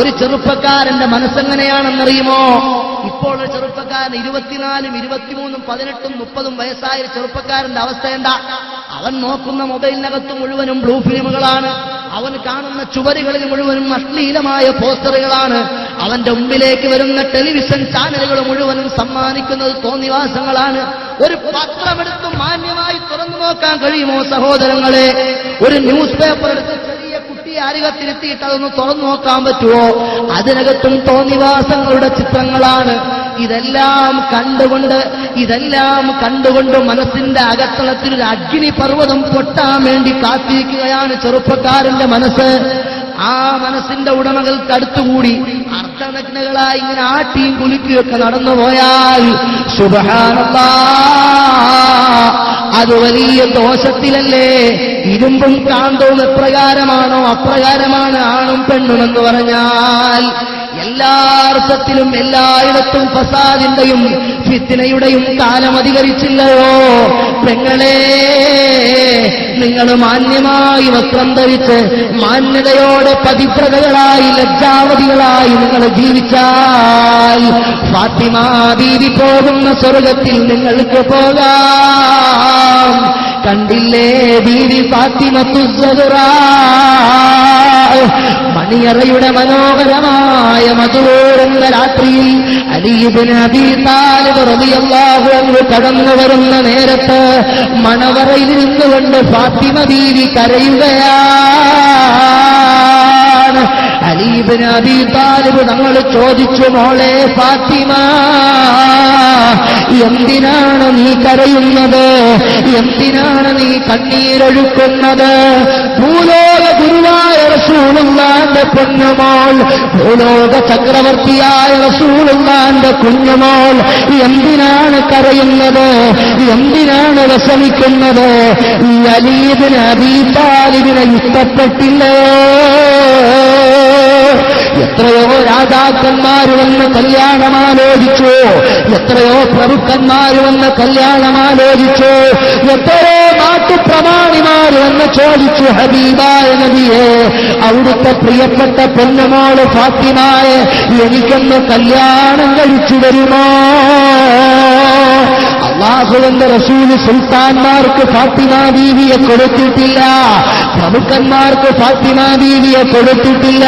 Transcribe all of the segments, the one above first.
ഒരു ചെറുപ്പക്കാരന്റെ മനസ്സെങ്ങനെയാണെന്നറിയുമോ? ഇപ്പോൾ ഒരു ചെറുപ്പക്കാരൻ ഇരുപത്തിനാലും ഇരുപത്തിമൂന്നും പതിനെട്ടും മുപ്പതും വയസ്സായ ചെറുപ്പക്കാരന്റെ അവസ്ഥ എന്താ? അവൻ നോക്കുന്ന മൊബൈലിനകത്ത് മുഴുവനും ബ്ലൂ ഫിലിമുകളാണ്. അവൻ കാണുന്ന ചുവരുകളിൽ മുഴുവനും അശ്ലീലമായ പോസ്റ്ററുകളാണ്. അവന്റെ മുമ്പിലേക്ക് വരുന്ന ടെലിവിഷൻ ചാനലുകൾ മുഴുവനും സമ്മാനിക്കുന്നത് തോന്നിവാസങ്ങളാണ്. ഒരു പത്രമെടുത്ത് മാന്യമായി തുറന്നു നോക്കാൻ കഴിയുമോ സഹോദരങ്ങളെ? ഒരു ന്യൂസ് പേപ്പർ എടുത്ത് ചെറിയ ആരുകത്തിരുത്തിയിട്ട് അതൊന്ന് തുറന്നു നോക്കാൻ പറ്റുമോ? അതിനകത്തും തോന്നിവാസങ്ങളുടെ ചിത്രങ്ങളാണ്. ഇതെല്ലാം കണ്ടുകൊണ്ട് ഇതെല്ലാം കണ്ടുകൊണ്ട് മനസ്സിന്റെ അകത്തളത്തിൽ ഒരു അഗ്നിപർവതം പൊട്ടാൻ വേണ്ടി കാത്തിരിക്കുകയാണ് ചെറുപ്പക്കാരന്റെ മനസ്സ്. ആ മനസ്സിന്റെ ഉടമകൾക്ക് അടുത്തുകൂടി അർത്ഥനഗ്നകളായി ഇങ്ങനെ ആട്ടിയും കുലുക്കിയൊക്കെ നടന്നു പോയാൽ സുബഹാനല്ലാ അത് വലിയ ദോഷത്തിലല്ലേ? ഇരുമ്പും കാന്തവും എപ്രകാരമാണോ? അപ്രകാരമാണ് ആണും പെണ്ണും എന്ന് പറഞ്ഞാൽ എല്ലാ അർത്ഥത്തിലും എല്ലായിടത്തും ഫസാദിന്റെയും ഫിത്തിനയുടെയും കാലം അധികരിച്ചില്ലയോ? പെങ്ങളെ നിങ്ങൾ മാന്യമായി വസ്ത്രം ധരിച്ച് മാന്യതയോടെ പതിപ്രതകളായി ലജ്ജാവതികളായി നിങ്ങൾ ജീവിച്ചാൽ ഫാത്തിമാ ബീവി പോകുന്ന സ്വർഗത്തിൽ നിങ്ങൾക്ക് പോകാം. കണ്ടില്ലേ? ബീവി ഫാത്തിമത്തുസറാ മണിയറയുടെ മനോഹരമായ മധുരോടുന്ന രാത്രിയിൽ അലീബിന് അബീ താലിബ് റളിയല്ലാഹു അൻഹു കടന്നു വരുന്ന നേരത്ത് മണവറയിൽ നിന്നുകൊണ്ട് ഫാത്തിമ ബീവി കരയുകയാണ് അലീബിന് അബീ താലിബ് നമ്മൾ ചോദിച്ചു മോളെ ഫാത്തിമ എന്തിനാണ് നീ കരയുന്നത്? എന്തിനാണ് നീ കണ്ണീരൊഴുക്കുന്നത്? ഭൂലോക ഗുരുവായ റസൂലുള്ളാന്റെ പൊന്നുമോൾ ഭൂലോക ചക്രവർത്തിയായ റസൂലുള്ളാന്റെ കുഞ്ഞുമോൾ എന്തിനാണ് കരയുന്നത്? എന്തിനാണ് വിഷമിക്കുന്നത്? ഈ അലീബിന് അബീ താലിബിനെ ഇഷ്ടപ്പെട്ടില്ലേ? എത്രയോ രാജാക്കന്മാർ വന്ന് കല്യാണം ആലോചിച്ചു എത്രയോ പ്രഭുക്കന്മാർ വന്ന് കല്യാണം ആലോചിച്ചു എത്രയോ നാട്ടുപ്രമാണിമാർ വന്ന് ചോദിച്ചു ഹബീബായ നബിയെ അവിടുത്തെ പ്രിയപ്പെട്ട പൊന്നുമോൾ ഫാത്തിമായ എനിക്കൊന്ന് കല്യാണം കഴിച്ചു വരുമോ അള്ളാഹുവിന്റെ റസൂൽ സുൽത്താൻമാർക്ക് ഫാത്തിമ ബീവിയെ കൊടുത്തിട്ടില്ല. പ്രമുഖന്മാർക്ക് ഫാത്തിമ ബീവിയെ കൊടുത്തിട്ടില്ല.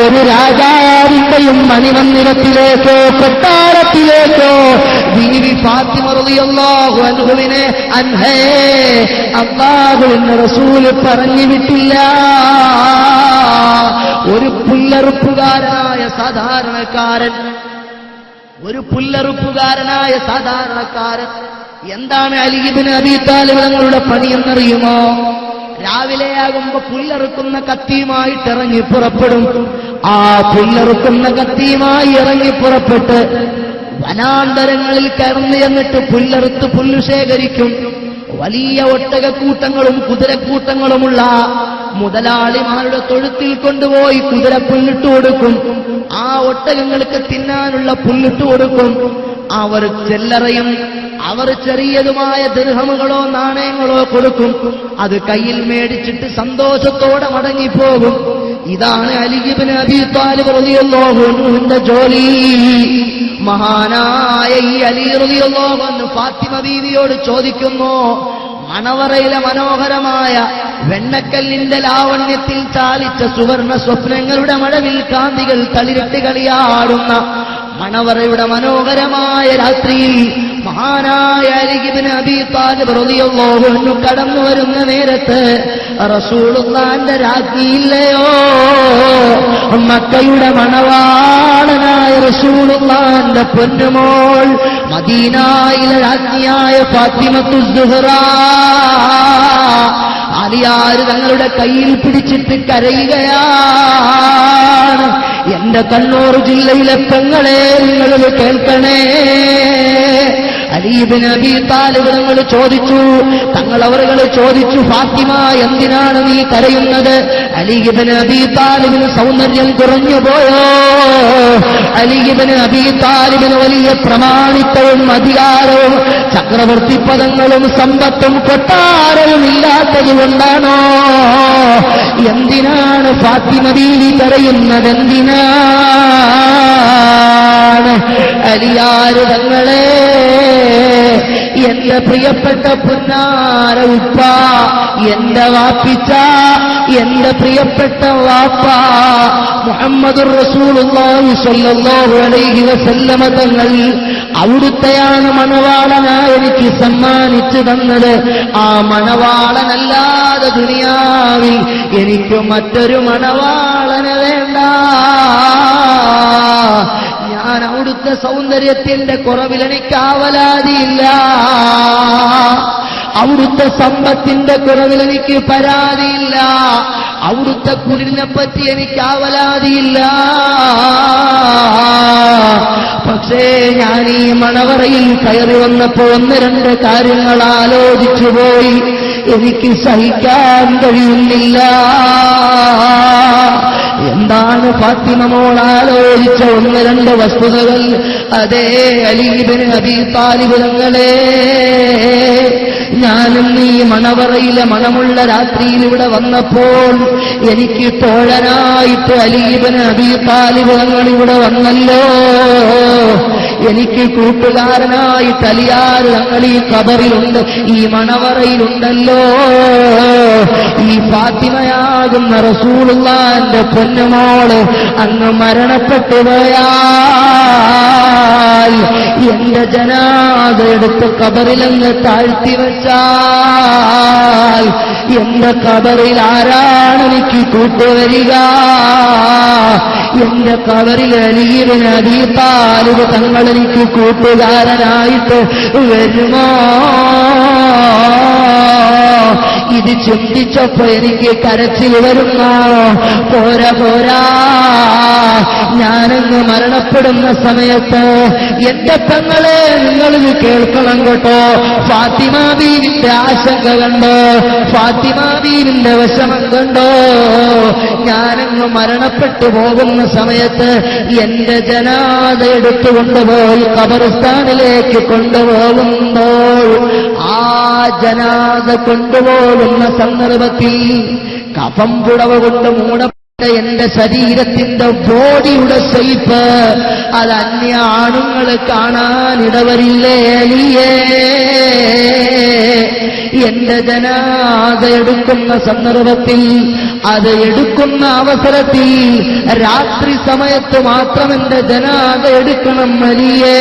ഒരു രാജാവിന്റെയും മണിമന്ദിരത്തിലേക്കോ കൊട്ടാരത്തിലേക്കോ ബീവി ഫാത്തിമ റളിയല്ലാഹു അൻഹേ അള്ളാഹുവിന്റെ റസൂൽ പറഞ്ഞു വിട്ടില്ല ഒരു പുല്ലറുപ്പുകാരനായ സാധാരണക്കാരൻ ഒരു പുല്ലറുപ്പുകാരനായ സാധാരണക്കാരൻ എന്താണ് അലിഹിബിന് അബി താലിബ് തങ്ങളുടെ പണിയെന്നറിയുമോ രാവിലെയാകുമ്പോ പുല്ലറുക്കുന്ന കത്തിയുമായിട്ട് ഇറങ്ങി പുറപ്പെടും. ആ പുല്ലറുക്കുന്ന കത്തിയുമായി ഇറങ്ങി പുറപ്പെട്ട് വനാന്തരങ്ങളിൽ കയർന്നു എന്നിട്ട് പുല്ലറുത്ത് പുല്ലു ശേഖരിക്കും. വലിയ ഒട്ടകക്കൂട്ടങ്ങളും കുതിരക്കൂട്ടങ്ങളുമുള്ള മുതലാളിമാരുടെ തൊഴുത്തിൽ കൊണ്ടുപോയി കുതിര പുല്ലിട്ട് കൊടുക്കും. ആ ഒട്ടകങ്ങൾക്ക് തിന്നാനുള്ള പുല്ലിട്ട് കൊടുക്കും. അവർ ചെല്ലറയും അവർ ചെറിയതുമായ ദൃഹമുകളോ നാണയങ്ങളോ കൊടുക്കും. അത് കയ്യിൽ മേടിച്ചിട്ട് സന്തോഷത്തോടെ മടങ്ങിപ്പോകും. ഇതാണ് അലിജിബിന് അബി താലിബ് റളിയല്ലാഹുവിന്റെ ജോലി. മഹാനായ ഈ അലി റളിയല്ലാഹു ഫാത്തിമ ദീവിയോട് ചോദിക്കുന്നു മണവറയിലെ മനോഹരമായ വെണ്ണക്കല്ലിന്റെ ലാവണ്യത്തിൽ ചാലിച്ച സുവർണ സ്വപ്നങ്ങളുടെ മഴവിൽ കാന്തികൾ തളിരിട്ട് കളിയാടുന്ന മണവറയുടെ മനോഹരമായ രാത്രിയിൽ മഹാനായ അരികിബിന് അബി താലിബ് അൻഹു കടന്നു വരുന്ന നേരത്ത് റസൂലുള്ളാന്റെ രാജ്ഞിയില്ലയോ? മക്കയുടെ മണവാളനായ റസൂലുള്ളാന്റെ പൊന്നുമോൾ മദീനായിലെ രാജ്ഞിയായ ഫാത്തിമത്തു അലിയാര് തങ്ങളുടെ കയ്യിൽ പിടിച്ചിട്ട് കരയുകയാണ്. എന്റെ കണ്ണൂർ ജില്ലയിലെ പെങ്ങളെ നിങ്ങളിൽ കേൾക്കണേ. അലീബിന് അബി താലിബ് തങ്ങൾ ചോദിച്ചു തങ്ങൾ ചോദിച്ചു ഫാത്തിമ എന്തിനാണ് നീ കരയുന്നത്? അലീബിന് അബി താലിബിന് സൗന്ദര്യം കുറഞ്ഞു പോയോ? അലീബിന് അബി താലിബിന് വലിയ പ്രമാണിത്വവും അധികാരവും ചക്രവർത്തി പദങ്ങളും സമ്പത്തും കൊട്ടാരവും ഇല്ലാത്തതുകൊണ്ടാണോ എന്തിനാണ് ഫാത്തിമ ബീവി കരയുന്നത്? എന്തിനാണ് അലിയാര് തങ്ങളെ എന്റെ പ്രിയപ്പെട്ട പുന്നാര ഉപ്പ എന്റെ വാപ്പിച്ച എന്റെ പ്രിയപ്പെട്ട വാപ്പ. മുഹമ്മദ് വസല്ലമ തങ്ങൾ അവിടുത്തെയാണ് മണവാളനായി എനിക്ക് സമ്മാനിച്ചു തന്നത്. ആ മണവാളനല്ലാതെ ദുനിയാവിൽ എനിക്ക് മറ്റൊരു മണവാളന് വേണ്ട. ഞാൻ അവിടുത്തെ സൗന്ദര്യത്തിന്റെ കുറവിൽ എനിക്ക് ആവലാതിയില്ല. അവിടുത്തെ സമ്പത്തിന്റെ കുറവിൽ എനിക്ക് പരാതിയില്ല. അവിടുത്തെ കുടിലിനെ പറ്റി എനിക്ക് ആവലാതിയില്ല. പക്ഷേ ഞാൻ ഈ മണവറയിൽ കയറി വന്നപ്പോ ഒന്ന് രണ്ട് കാര്യങ്ങൾ ആലോചിച്ചു പോയി. എനിക്ക് സഹിക്കാൻ കഴിയുന്നില്ല. എന്താണ് ഫാത്തിമ മോൾ ആലോചിച്ച ഒന്ന് രണ്ട് വസ്തുതകൾ? അതേ അലീബിന് അബി താലിപുരങ്ങളെ ഞാനും ഈ മണവറയിലെ മണമുള്ള രാത്രിയിൽ ഇവിടെ വന്നപ്പോൾ എനിക്ക് തോഴനായിട്ട് അലീബിന് അബി താലിബുലങ്ങൾ ഇവിടെ വന്നല്ലോ. എനിക്ക് കൂട്ടുകാരനായി തലിയാർ ഞങ്ങൾ ഈ കബറിലുണ്ട് ഈ മണവറയിലുണ്ടല്ലോ. ഈ ഫാത്തിമയാകുന്ന റസൂളുള്ളാന്റെ പൊന്നുമോൾ അങ്ങ് മരണപ്പെട്ടു പോയാൽ എന്റെ ജനാദ എടുത്ത് കബറിലങ്ങ് താഴ്ത്തി വച്ചാൽ എന്റെ കബറിൽ ആരാണ് എനിക്ക് കൂട്ടുവരിക? എന്റെ കബറിൽ അലിയിലിന് അതീതാലിവ് തങ്ങൾ എനിക്ക് കൂട്ടുകാരനായിട്ട് വരുമോ? ഇത് ചിന്തിച്ചപ്പോ എനിക്ക് കരച്ചിൽ വരുന്നോ? പോരാ പോരാ. ഞാനങ്ങ് മരണപ്പെടുന്ന സമയത്ത് എന്റെ തങ്ങളെ നിങ്ങളിത് കേൾക്കണം കേട്ടോ. ഫാത്തിമ ബീവിന്റെ ആശങ്ക കണ്ടോ? ഫാത്തിമ ബീവിന്റെ വിഷമം കണ്ടോ? ഞാനങ്ങ് മരണപ്പെട്ടു പോകുന്ന സമയത്ത് എന്റെ ജനാത എടുത്തുകൊണ്ടുപോയി കബറിസ്ഥാനിലേക്ക് കൊണ്ടുപോകുമ്പോൾ ആ ജനാദ കൊണ്ടുപോകുന്ന സന്ദർഭത്തിൽ കഫം പുടവ കൊണ്ട് മൂടപ്പെട്ട എന്റെ ശരീരത്തിന്റെ ബോഡിയുടെ ഷെയ്പ്പ് അത് അന്യ ആണുങ്ങൾ കാണാനിടവരില്ലേ അലിയേ എന്റെ ജനാദ എടുക്കുന്ന സന്ദർഭത്തിൽ അത് എടുക്കുന്ന അവസരത്തിൽ രാത്രി സമയത്ത് മാത്രം എന്റെ ജനാദ എടുക്കണം മരിയേ.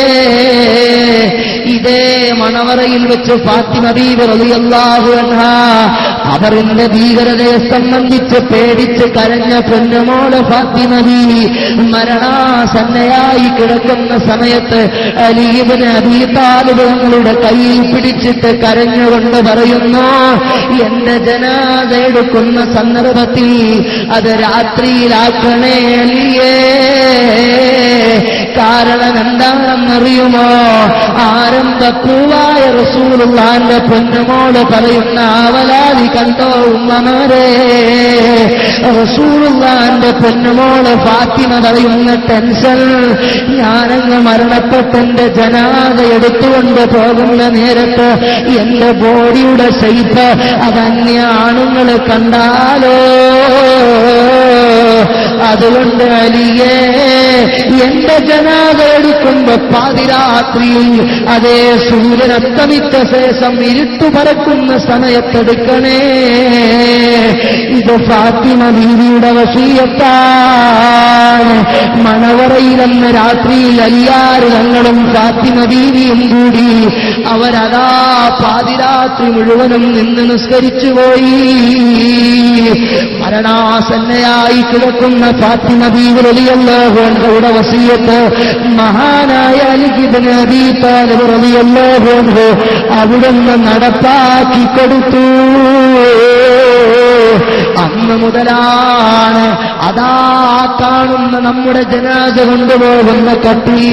ഇതേ മണവറയിൽ വെച്ച് ഫാത്തിമ ബീവി റളിയല്ലാഹു അൻഹ അവറിന്റെ ഭീകരതയെ സംബന്ധിച്ച് പേടിച്ച് കരഞ്ഞ പൊന്നുമോൾ ഫാത്തിമ മരണാസന്നയായി കിടക്കുന്ന സമയത്ത് അലീബിന് അബീതാലിബങ്ങളുടെ കയ്യിൽ പിടിച്ചിട്ട് കരഞ്ഞുകൊണ്ട് പറയുന്നു എന്റെ ജനാദ എടുക്കുന്ന സന്ദർഭത്തിൽ അത് രാത്രിയിലാക്കണേ അലിയേ കാരണം എന്താണെന്നറിയുമോ ആരംഭപ്പൂവായ റസൂലുള്ളാന്റെ പൊന്നുമോട് പറയുന്ന ആവലാതി കണ്ടോ ഉമ്മമാരെ? റസൂലുള്ളാന്റെ പൊന്നുമോൾ ഫാത്തിമ പറയുന്ന ടെൻഷൻ ഞാനങ്ങ് മരണപ്പെട്ടെന്റെ ജനാത എടുത്തുകൊണ്ട് പോകുന്ന നേരത്ത് എന്റെ ബോഡിയുടെ ഷെയ്പ്പ് അതന്യ ആണുങ്ങൾ കണ്ടാലോ? അതുകൊണ്ട് അലിയേ എന്റെ ജനാത എടുക്കുമ്പോ പാതിരാത്രിയിൽ അതേ സൂര്യനത്തമിച്ച ശേഷം ഇരുട്ടു പറക്കുന്ന സമയത്തെടുക്കണേ. ഇത് ഫാത്തിമ ദീവിയുടെ വസീയത്താണ്. മണവറയിലെന്ന രാത്രിയിൽ അലിയാറ് ഞങ്ങളും ഫാത്തിമ ദീവിയും കൂടി അവരതാ പാതിരാത്രി മുഴുവനും നിന്ന് നിസ്കരിച്ചുപോയി മരണാസന്നയായി കിടക്കുന്ന ഫാത്തിമ ബീവി റളിയല്ലാഹുവിന്റെ വസീയത്ത് മഹാനായ അലിഖിബിന് അവിടുന്ന് നടപ്പാക്കി കൊടുത്തു. അന്ന് മുതലാണ് അതാ കാണുന്ന നമ്മുടെ ജനാജ കൊണ്ടുപോകുന്ന കട്ടി.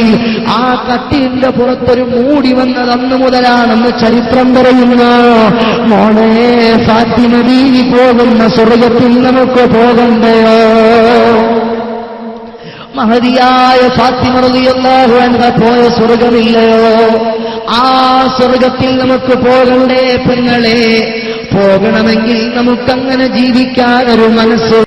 ആ കട്ടിന്റെ പുറത്തൊരു മൂടി വന്നത് അന്ന് മുതലാണെന്ന് ചരിത്രം പറയുന്നു. മോളെ സാധ്യമതീ പോകുന്ന സ്വർഗത്തിൽ നമുക്ക് പോകണ്ടയോ മഹതിയായ ഫാത്തിമ റളിയല്ലാഹു അൻഹ പോയ സ്വർഗമില്ലയോ ആ സ്വർഗത്തിൽ നമുക്ക് പോകണ്ടേ പെങ്ങളെ? പോകണമെങ്കിൽ നമുക്കങ്ങനെ ജീവിക്കാൻ ഒരു മനസ്സ്